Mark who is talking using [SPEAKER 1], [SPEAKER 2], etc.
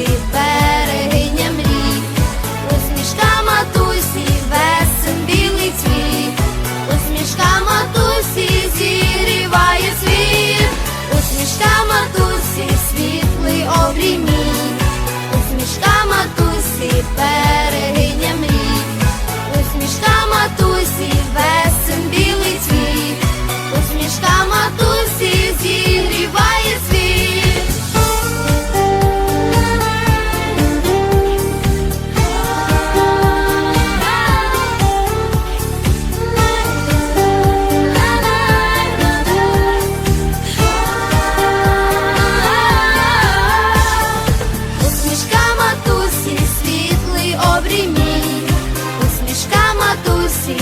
[SPEAKER 1] Матусі, берегиня мрій, усмішка матусі, весен білий цвіт, усмішка матусі, зігріває світ, усмішка матусі, світлий обрій мій, усмішка матусі, берегиня мрій, усмішка матусі, весен Матусі, світлий обрій мій, усмішка матусі.